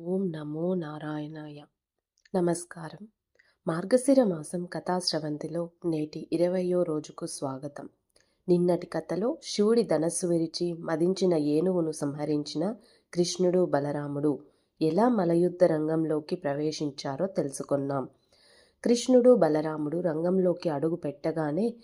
ఓం నమో నారాయణాయ. నమస్కారం. మార్గశిర మాసం కథాశ్రవంతిలో నేటి ఇరవయో రోజుకు స్వాగతం. నిన్నటి కథలో శివుడి ధనస్సు విరిచి మదించిన ఏనుగును సంహరించిన కృష్ణుడు బలరాముడు ఎలా మలయుద్ధ రంగంలోకి ప్రవేశించారో తెలుసుకున్నాం. కృష్ణుడు బలరాముడు రంగంలోకి అడుగు పెట్టగానే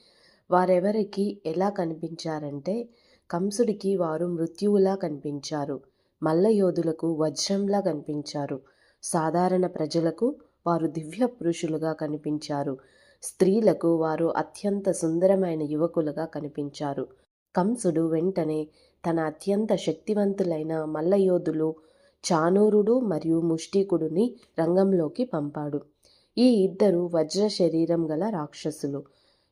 వారెవరికి ఎలా కనిపించారంటే కంసుడికి వారు మృత్యువులా కనిపించారు. మల్లయోధులకు వజ్రంలా కనిపించారు. సాధారణ ప్రజలకు వారు దివ్య పురుషులుగా కనిపించారు. స్త్రీలకు వారు అత్యంత సుందరమైన యువకులుగా కనిపించారు. కంసుడు వెంటనే తన అత్యంత శక్తివంతులైన మల్లయోధులు చానూరుడు మరియు ముష్టికుడుని రంగంలోకి పంపాడు. ఈ ఇద్దరు వజ్ర శరీరం గల రాక్షసులు.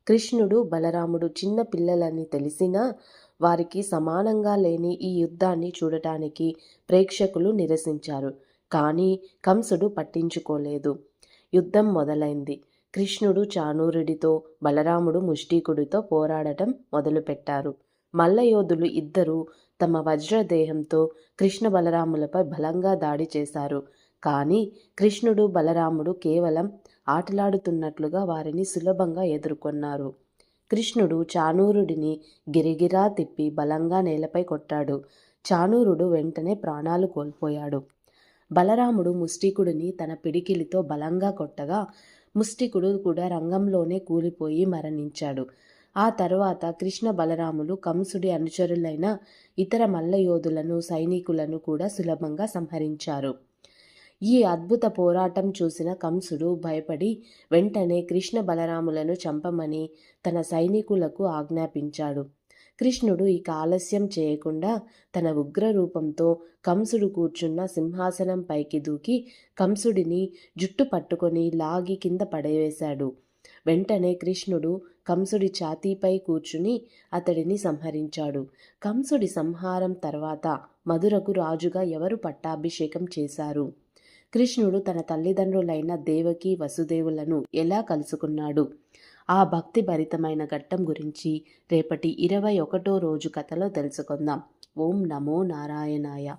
కృష్ణుడు బలరాముడు చిన్న పిల్లలని తెలిసినా వారికి సమానంగా లేని ఈ యుద్ధాన్ని చూడటానికి ప్రేక్షకులు నిరసించారు. కానీ కంసుడు పట్టించుకోలేదు. యుద్ధం మొదలైంది. కృష్ణుడు చానూరుడితో బలరాముడు ముష్టికుడితో పోరాడటం మొదలుపెట్టారు. మల్లయోధులు ఇద్దరూ తమ వజ్రదేహంతో కృష్ణ బలరాములపై బలంగా దాడి చేశారు. కానీ కృష్ణుడు బలరాముడు కేవలం ఆటలాడుతున్నట్లుగా వారిని సులభంగా ఎదుర్కొన్నారు. కృష్ణుడు చానూరుడిని గిరిగిరా తిప్పి బలంగా నేలపై కొట్టాడు. చానూరుడు వెంటనే ప్రాణాలు కోల్పోయాడు. బలరాముడు ముష్టికుడిని తన పిడికిలితో బలంగా కొట్టగా ముష్టికుడు కూడా రంగంలోనే కూలిపోయి మరణించాడు. ఆ తర్వాత కృష్ణ బలరాములు కంసుడి అనుచరులైన ఇతర మల్లయోధులను సైనికులను కూడా సులభంగా సంహరించారు. ఈ అద్భుత పోరాటం చూసిన కంసుడు భయపడి వెంటనే కృష్ణ బలరాములను చంపమని తన సైనికులకు ఆజ్ఞాపించాడు. కృష్ణుడు ఇక ఆలస్యం చేయకుండా తన ఉగ్ర రూపంతో కంసుడు కూర్చున్న సింహాసనం పైకి దూకి కంసుడిని జుట్టు పట్టుకొని లాగి కింద పడవేశాడు. వెంటనే కృష్ణుడు కంసుడి ఛాతీపై కూర్చుని అతడిని సంహరించాడు. కంసుడి సంహారం తర్వాత మధురకు రాజుగా ఎవరు పట్టాభిషేకం చేశారు? కృష్ణుడు తన తల్లిదండ్రులైన దేవకి వసుదేవులను ఎలా కలుసుకున్నాడు? ఆ భక్తి భరితమైన ఘట్టం గురించి రేపటి ఇరవై ఒకటో రోజు కథలో తెలుసుకుందాం. ఓం నమో నారాయణాయ.